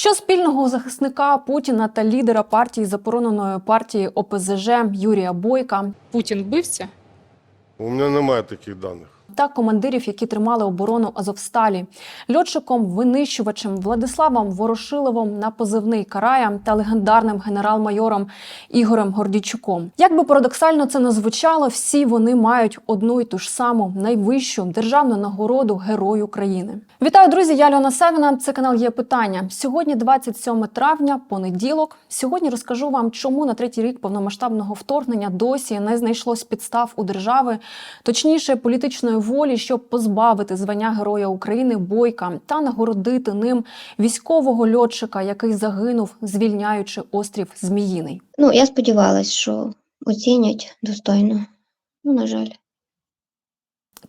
Що спільного у захисника Путіна та лідера партії забороненої партії ОПЗЖ Юрія Бойка Путін бився? У мене немає таких даних. Та командирів, які тримали оборону Азовсталі, льотчиком винищувачем Владиславом Ворошиловим на позивний Карая та легендарним генерал-майором Ігорем Гордійчуком. Як би парадоксально це не звучало, всі вони мають одну й ту ж саму найвищу державну нагороду Герой України. Вітаю, друзі! Я Альона Савіна. Це канал є питання. Сьогодні 27 травня, понеділок. Сьогодні розкажу вам, чому на третій рік повномасштабного вторгнення досі не знайшлось підстав у держави, точніше політичної волі, щоб позбавити звання Героя України Бойка та нагородити ним військового льотчика, який загинув, звільняючи острів Зміїний. Ну, я сподівалась, що оцінять достойно. Ну, на жаль.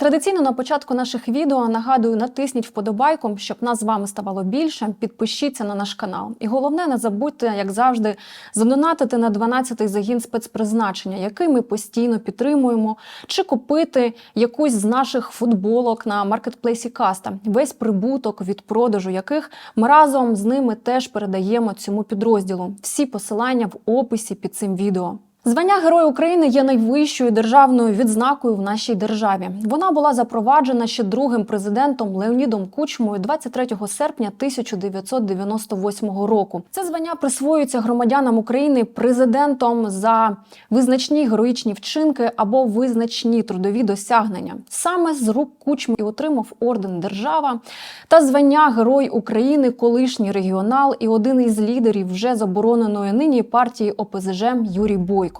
Традиційно на початку наших відео нагадую, натисніть вподобайку, щоб нас з вами ставало більше. Підпишіться на наш канал. І головне, не забудьте, як завжди, задонатити на 12-й загін спецпризначення, який ми постійно підтримуємо, чи купити якусь з наших футболок на маркетплейсі Каста. Весь прибуток від продажу яких ми разом з ними теж передаємо цьому підрозділу. Всі посилання в описі під цим відео. Звання Герой України є найвищою державною відзнакою в нашій державі. Вона була запроваджена ще другим президентом Леонідом Кучмою 23 серпня 1998 року. Це звання присвоюється громадянам України президентом за визначні героїчні вчинки або визначні трудові досягнення. Саме з рук Кучми і отримав орден Держава та звання Герой України, колишній регіонал і один із лідерів вже забороненої нині партії ОПЗЖ Юрій Бойко.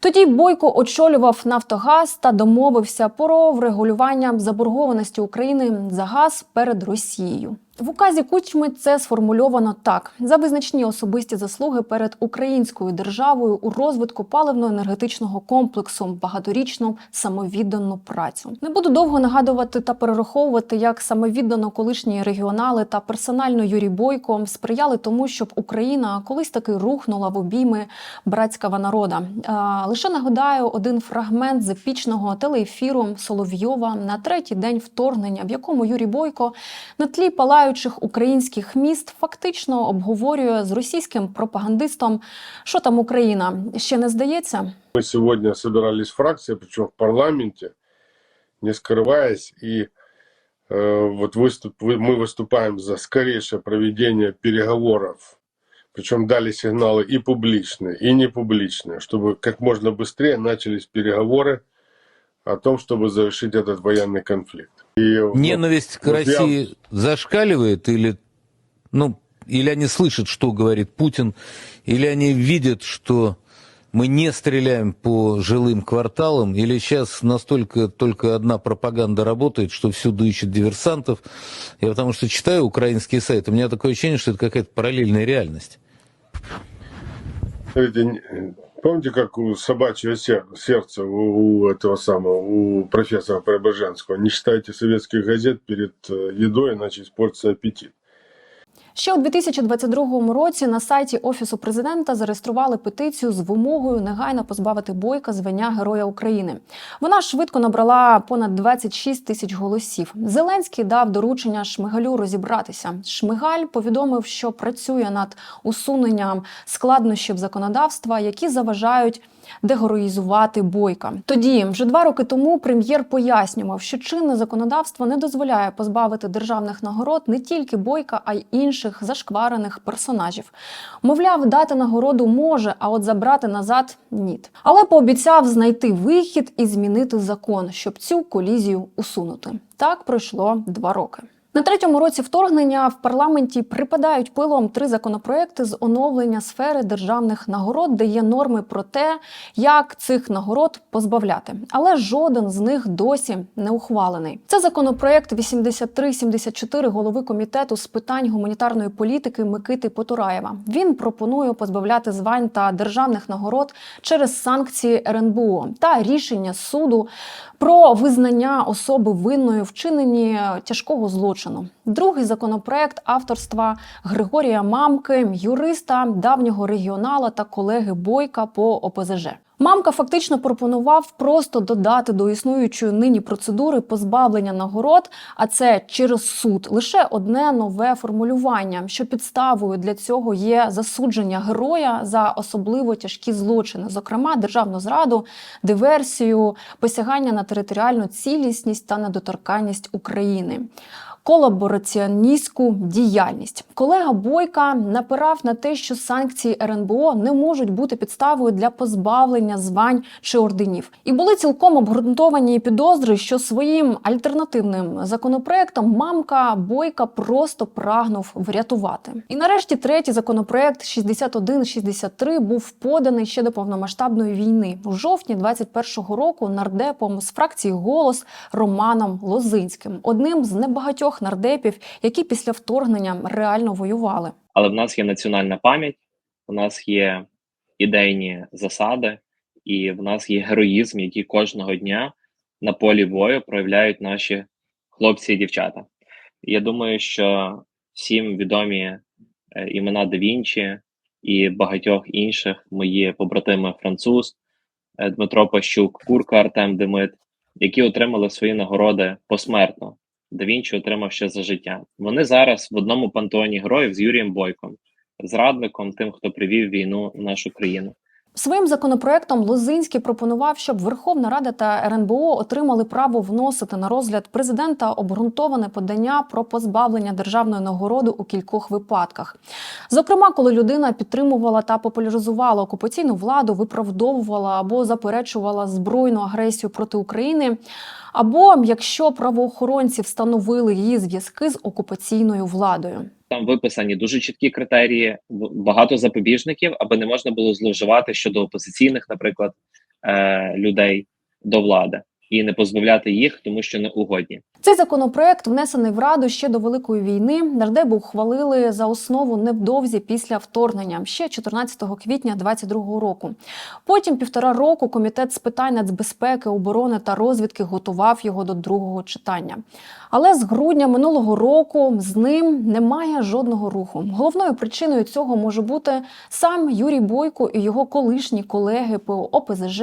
Тоді Бойко очолював Нафтогаз та домовився про врегулювання заборгованості України за газ перед Росією. В указі Кучми це сформульовано так: за визначні особисті заслуги перед українською державою у розвитку паливно-енергетичного комплексу, багаторічну самовіддану працю. Не буду довго нагадувати та перераховувати, як самовіддано колишні регіонали та персонально Юрій Бойко сприяли тому, щоб Україна колись таки рухнула в обійми братського народа. А, лише нагадаю один фрагмент з епічного телеефіру Соловйова на третій день вторгнення, в якому Юрій Бойко на тлі палаючих українських міст фактично обговорює з російським пропагандистом, що там Україна ще не здається. Мы сегодня собирались фракция, причем в парламенте, не скрываясь, и э, вот выступ, вы- мы выступаем за скорейшее проведение переговоров, причем дали сигналы и публичные, и непубличные, чтобы как можно быстрее начались переговоры О том, чтобы завершить этот военный конфликт. И, вот, Ненависть к вот я- России зашкаливает или, ну, или они слышат, что говорит Путин, или они видят, что мы не стреляем по жилым кварталам, или сейчас настолько только одна пропаганда работает, что всюду ищут диверсантов. Я потому что читаю украинские сайты, у меня такое ощущение, что это какая-то параллельная реальность. Смотрите, помните, как у собачьего сердца у, этого самого, у профессора Преображенского, не читайте советских газет перед э, едой, иначе испортится аппетит. Ще у 2022 році на сайті Офісу президента зареєстрували петицію з вимогою негайно позбавити бойка звання Героя України. Вона швидко набрала понад 26 тисяч голосів. Зеленський дав доручення Шмигалю розібратися. Шмигаль повідомив, що працює над усуненням складнощів законодавства, які заважають дегероїзувати бойка. Тоді, вже два роки тому, прем'єр пояснював, що чинне законодавство не дозволяє позбавити державних нагород не тільки бойка, а й інших зашкварених персонажів. Мовляв, дати нагороду може, а от забрати назад ні. Але пообіцяв знайти вихід і змінити закон, щоб цю колізію усунути. Так пройшло два роки. На третьому році вторгнення в парламенті припадають пилом три законопроекти з оновлення сфери державних нагород, де є норми про те, як цих нагород позбавляти. Але жоден з них досі не ухвалений. Це законопроект 8374 голови комітету з питань гуманітарної політики Микити Потураєва. Він пропонує позбавляти звань та державних нагород через санкції РНБО та рішення суду про визнання особи винною вчиненні тяжкого злочину. Другий законопроект авторства Григорія Мамки, юриста, давнього регіонала та колеги Бойка по ОПЗЖ. Мамка фактично пропонував просто додати до існуючої нині процедури позбавлення нагород, а це через суд лише одне нове формулювання, що підставою для цього є засудження героя за особливо тяжкі злочини, зокрема державну зраду, диверсію, посягання на територіальну цілісність та недоторканність України. Колабораціоністську діяльність. Колега Бойка напирав на те, що санкції РНБО не можуть бути підставою для позбавлення звань чи орденів, і були цілком обґрунтовані підозри, що своїм альтернативним законопроектом мамка Бойка просто прагнув врятувати. І нарешті третій законопроект 6163 був поданий ще до повномасштабної війни. У жовтні 21-го року нардепом з фракції голос Романом Лозинським, одним з небагатьох нардепів, які після вторгнення реально воювали. Але в нас є національна пам'ять, у нас є ідейні засади, і в нас є героїзм, який кожного дня на полі бою проявляють наші хлопці і дівчата. Я думаю, що всім відомі е, імена Да Вінчі і багатьох інших мої побратими француз, е, Дмитро Пащук, Курка Артем Демит, які отримали свої нагороди посмертно. Да Вінчі отримав ще за життя. Вони зараз в одному пантеоні героїв з Юрієм Бойком, зрадником, тим, хто привів війну в нашу країну. Своїм законопроектом Лозинський пропонував, щоб Верховна Рада та РНБО отримали право вносити на розгляд президента обґрунтоване подання про позбавлення державної нагороди у кількох випадках. Зокрема, коли людина підтримувала та популяризувала окупаційну владу, виправдовувала або заперечувала збройну агресію проти України. Або якщо правоохоронці встановили її зв'язки з окупаційною владою. Там виписані дуже чіткі критерії, багато запобіжників, аби не можна було зловживати щодо опозиційних, наприклад, е, людей до влади і не позбавляти їх, тому що не угодні. Цей законопроект, внесений в Раду ще до Великої війни, нардеби ухвалили за основу невдовзі після вторгнення, ще 14 квітня 2022 року. Потім півтора року комітет з питань нацбезпеки, оборони та розвідки готував його до другого читання. Але з грудня минулого року з ним немає жодного руху. Головною причиною цього може бути сам Юрій Бойко і його колишні колеги по ОПЗЖ,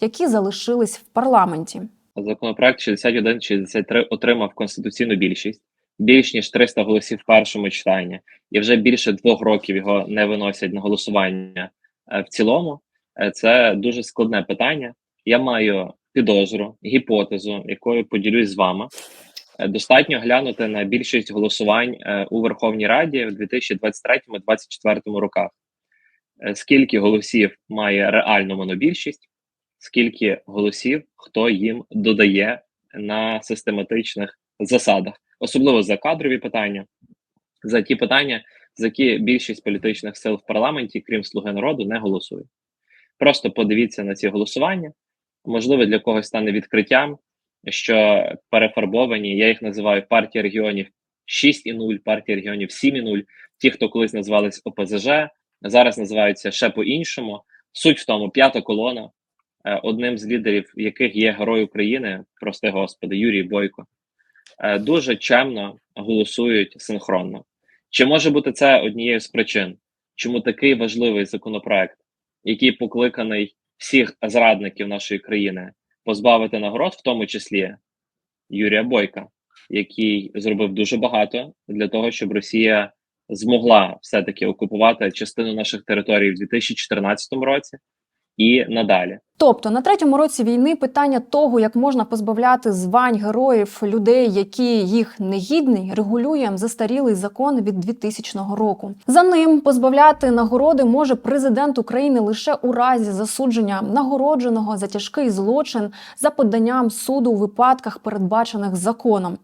які залишились в парламенті. Законопроект 6163 отримав конституційну більшість, більш ніж 300 голосів в першому читанні, і вже більше двох років його не виносять на голосування е, в цілому. Е, Це дуже складне питання. Я маю підозру, гіпотезу, якою поділюсь з вами. Е, Достатньо глянути на більшість голосувань у Верховній Раді в 2023-2024 роках. Скільки голосів має реальну монобільшість, скільки голосів хто їм додає на систематичних засадах, особливо за кадрові питання, за ті питання, за які більшість політичних сил в парламенті, крім Слуги народу, не голосує. Просто подивіться на ці голосування. Можливо, для когось стане відкриттям, що перефарбовані, я їх називаю партія регіонів 6,0, партія регіонів 7,0. Ті, хто колись називались ОПЗЖ, зараз називаються ще по-іншому. Суть в тому, п'ята колона, одним з лідерів яких є герой України, прости господи, Юрій Бойко, е, дуже чемно голосують синхронно. Чи може бути це однією з причин, чому такий важливий законопроект, який покликаний всіх зрадників нашої країни позбавити нагород, в тому числі Юрія Бойка, який зробив дуже багато для того, щоб Росія змогла все-таки окупувати частину наших територій в 2014 році і надалі. Тобто на третьому році війни питання того, як можна позбавляти звань героїв людей, які їх не гідні, регулює застарілий закон від 2000 року. За ним позбавляти нагороди може президент України лише у разі засудження нагородженого за тяжкий злочин за поданням суду у випадках, передбачених законом.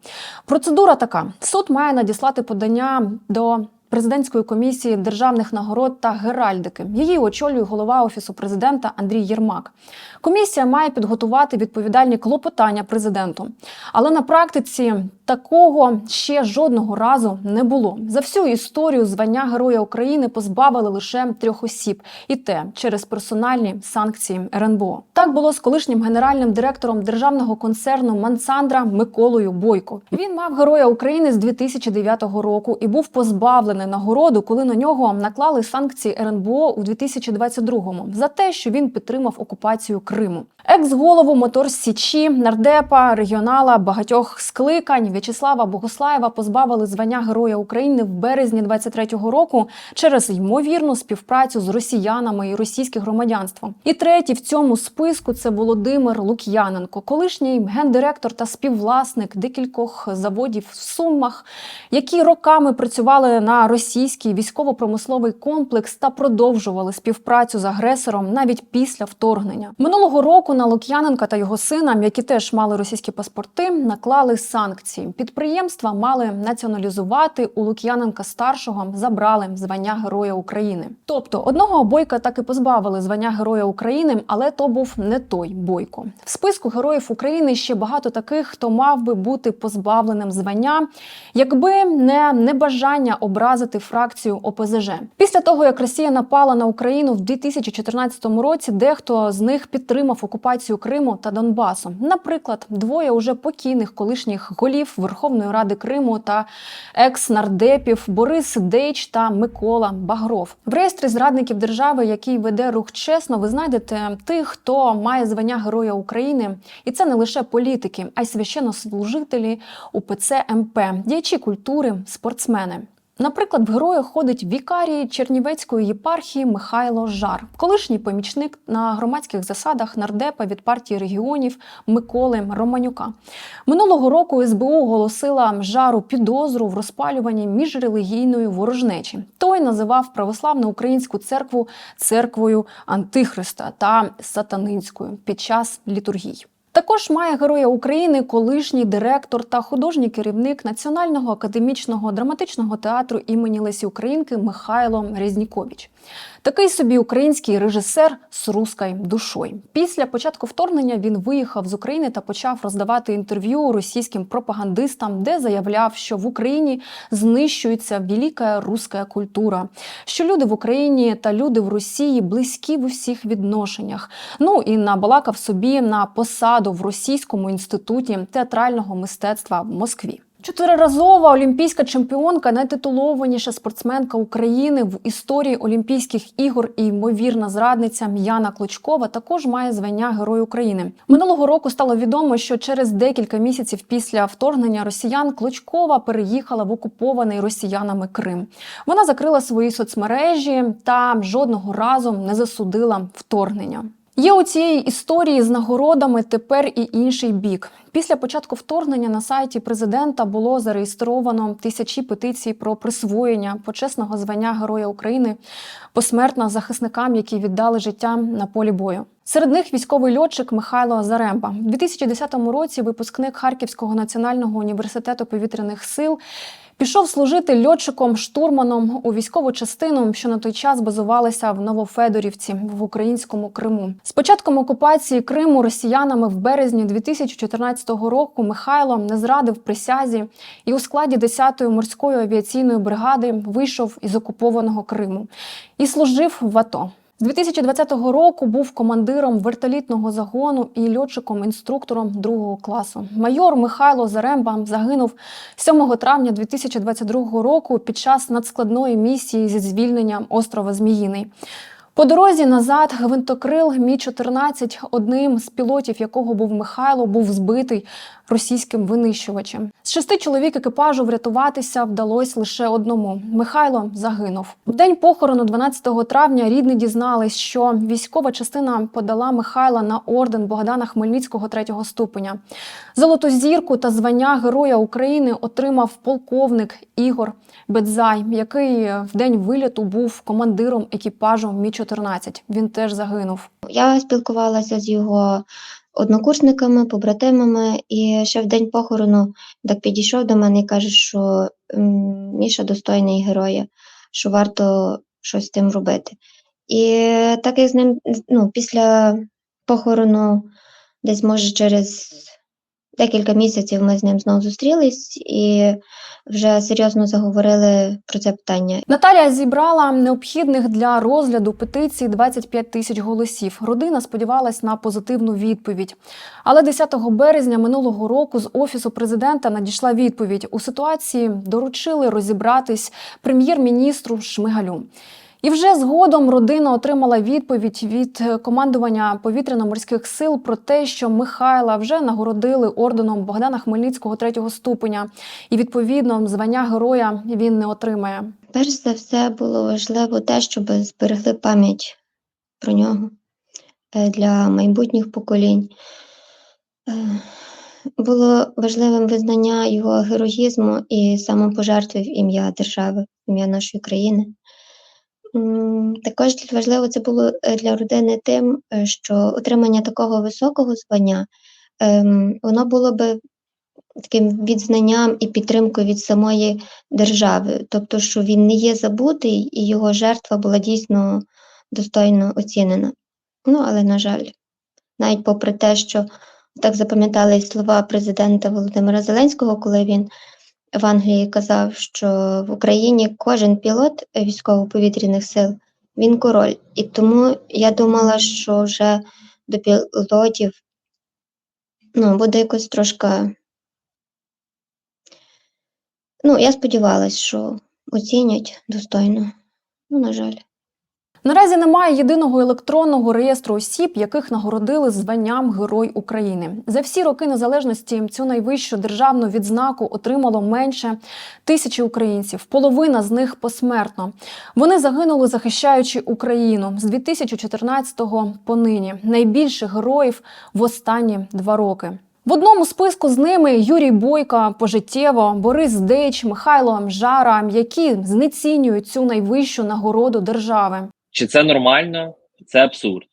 Процедура така: суд має надіслати подання до. Президентської комісії державних нагород та геральдики її очолює голова офісу президента Андрій Єрмак. Комісія має підготувати відповідальні клопотання президенту. Але на практиці такого ще жодного разу не було. За всю історію звання Героя України позбавили лише трьох осіб, і те через персональні санкції РНБО. Так було з колишнім генеральним директором державного концерну Мансандра Миколою Бойко. Він мав Героя України з 2009 року і був позбавлений отримали нагороду, коли на нього наклали санкції РНБО у 2022-му за те, що він підтримав окупацію Криму. Екс-голову Мотор Січі, нардепа, регіонала багатьох скликань В'ячеслава Богослаєва позбавили звання Героя України в березні 23-го року через ймовірну співпрацю з росіянами і російське громадянство. І третій в цьому списку це Володимир Лук'яненко, колишній гендиректор та співвласник декількох заводів в Сумах, які роками працювали на російський військово-промисловий комплекс та продовжували співпрацю з агресором навіть після вторгнення. Минулого року на Лук'яненка та його сина, які теж мали російські паспорти, наклали санкції. Підприємства мали націоналізувати у Лук'яненка старшого, забрали звання Героя України. Тобто одного бойка так і позбавили звання Героя України, але то був не той бойко. В списку героїв України ще багато таких, хто мав би бути позбавленим звання, якби не небажання образити фракцію ОПЗЖ. Після того як Росія напала на Україну в 2014 році, дехто з них підтримав окупацію Криму та Донбасу. Наприклад, двоє уже покійних колишніх голів Верховної Ради Криму та екс-нардепів Борис Дейч та Микола Багров. В реєстрі зрадників держави, який веде рух чесно, ви знайдете тих, хто має звання Героя України, і це не лише політики, а й священнослужителі УПЦ МП, діячі культури, спортсмени. Наприклад, в героя ходить вікарій Чернівецької єпархії Михайло Жар, колишній помічник на громадських засадах нардепа від партії регіонів Миколи Романюка. Минулого року СБУ оголосила жару підозру в розпалюванні міжрелігійної ворожнечі. Той називав православну українську церкву церквою Антихриста та сатанинською під час літургій. Також має героя України колишній директор та художній керівник Національного академічного драматичного театру імені Лесі Українки Михайло Резнікович. Такий собі український режисер з руською душою. Після початку вторгнення він виїхав з України та почав роздавати інтерв'ю російським пропагандистам, де заявляв, що в Україні знищується велика руська культура, що люди в Україні та люди в Росії близькі в усіх відношеннях. Ну і набалакав собі на посаду в Російському інституті театрального мистецтва в Москві. Чотириразова олімпійська чемпіонка, найтитулованіша спортсменка України в історії Олімпійських ігор і ймовірна зрадниця Яна Клочкова також має звання Герой України. Минулого року стало відомо, що через декілька місяців після вторгнення росіян Клочкова переїхала в окупований росіянами Крим. Вона закрила свої соцмережі та жодного разу не засудила вторгнення. Є у цієї історії з нагородами тепер і інший бік. Після початку вторгнення на сайті президента було зареєстровано тисячі петицій про присвоєння почесного звання Героя України посмертно захисникам, які віддали життя на полі бою. Серед них військовий льотчик Михайло Заремба. У 2010 році випускник Харківського національного університету повітряних сил. Пішов служити льотчиком-штурманом у військову частину, що на той час базувалася в Новофедорівці в українському Криму. З початком окупації Криму росіянами в березні 2014 року Михайло не зрадив присязі і у складі 10-ї морської авіаційної бригади вийшов із окупованого Криму і служив в АТО. З 2020 року був командиром вертолітного загону і льотчиком-інструктором другого класу. Майор Михайло Заремба загинув 7 травня 2022 року під час надскладної місії зі звільнення острова Зміїний. По дорозі назад гвинтокрил Мі 14 одним з пілотів, якого був Михайло, був збитий російським винищувачем. З шести чоловік екіпажу врятуватися вдалося лише одному. Михайло загинув. В день похорону, 12 травня, рідні дізнались, що військова частина подала Михайла на орден Богдана Хмельницького третього ступеня. Золоту зірку та звання Героя України отримав полковник Ігор Бедзай, який в день виліту був командиром екіпажу Мі 14 Він теж загинув. Я спілкувалася з його однокурсниками, побратимами, і ще в день похорону так підійшов до мене і каже, що Міша достойний героя, що варто щось з тим робити. І так як з ним ну, після похорону, десь може через декілька місяців ми з ним знову зустрілись і вже серйозно заговорили про це питання. Наталія зібрала необхідних для розгляду петиції 25 тисяч голосів. Родина сподівалась на позитивну відповідь. Але 10 березня минулого року з офісу президента надійшла відповідь. У ситуації доручили розібратись прем'єр-міністру Шмигалю. І вже згодом родина отримала відповідь від е, командування повітряно-морських сил про те, що Михайла вже нагородили орденом Богдана Хмельницького третього ступеня, і відповідно звання героя він не отримає. Перш за все було важливо те, щоб зберегли пам'ять про нього е, для майбутніх поколінь. Е, Було важливим визнання його героїзму і самопожертви в ім'я держави, в ім'я нашої країни. Також важливо це було е, для родини тим, е, що отримання такого високого звання ем, воно було би таким відзнанням і підтримкою від самої держави, тобто, що він не є забутий, і його жертва була дійсно достойно оцінена. Ну, але, на жаль, навіть попри те, що так запам'ятали слова президента Володимира Зеленського, коли він в Англії казав, що в Україні кожен пілот військово-повітряних сил він король. І тому я думала, що вже до пілотів ну, буде якось трошки Ну, я сподівалась, що оцінять достойно. Ну, на жаль. Наразі немає єдиного електронного реєстру осіб, яких нагородили званням Герой України. За всі роки незалежності цю найвищу державну відзнаку отримало менше тисячі українців. Половина з них посмертно. Вони загинули, захищаючи Україну з 2014-го по нині. Найбільше героїв в останні два роки. В одному списку з ними Юрій Бойко, пожиттєво, Борис Дейч, Михайло Мжара, які знецінюють цю найвищу нагороду держави. Чи це нормально? Це абсурд.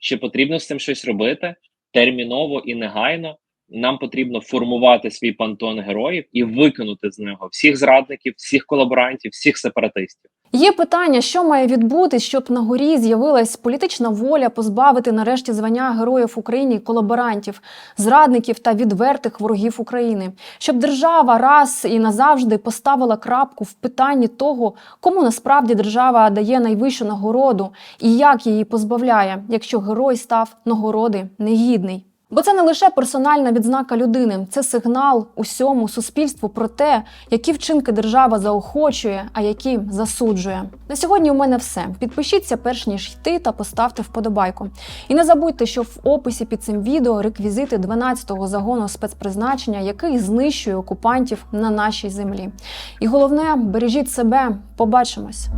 Чи потрібно з цим щось робити терміново і негайно? Нам потрібно формувати свій пантон героїв і викинути з нього всіх зрадників, всіх колаборантів, всіх сепаратистів. Є питання, що має відбутись, щоб на горі з'явилась політична воля позбавити нарешті звання героїв Україні колаборантів, зрадників та відвертих ворогів України, щоб держава раз і назавжди поставила крапку в питанні того, кому насправді держава дає найвищу нагороду і як її позбавляє, якщо герой став нагороди негідний. Бо це не лише персональна відзнака людини, це сигнал усьому суспільству про те, які вчинки держава заохочує, а які засуджує. На сьогодні у мене все. Підпишіться перш ніж йти та поставте вподобайку. І не забудьте, що в описі під цим відео реквізити 12-го загону спецпризначення, який знищує окупантів на нашій землі. І головне, бережіть себе. Побачимось.